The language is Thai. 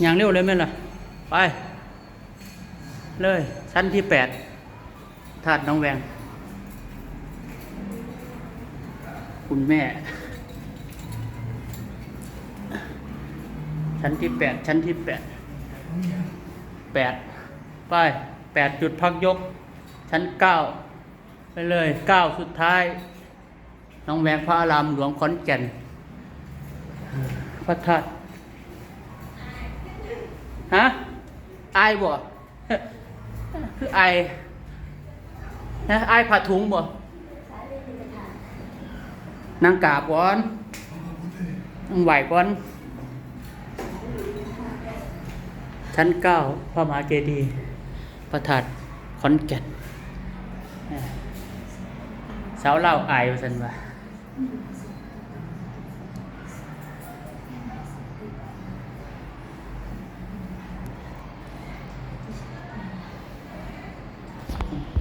อย่างเร็วเลยไหมล่ะ ไป เลยชั้นที่แปดธาตุน้องแวง คุณแม่ ชั้นที่แปดชั้นที่แปดแปดไปแปดจุดพักยก ชั้นเก้าไปเลยเก้าสุดท้ายน้องแวงพระอารามหลวงขอนแก่นพระธาตุ ฮะอายบ่คืออายนะอายผ้าถุงบ่นางกาบก่อนนางไหวก่อนชั้นเก้าพระมหาเจดีย์พระธาตุขอนแก่นสาวเล่าอายว่าสันว่า রাখুন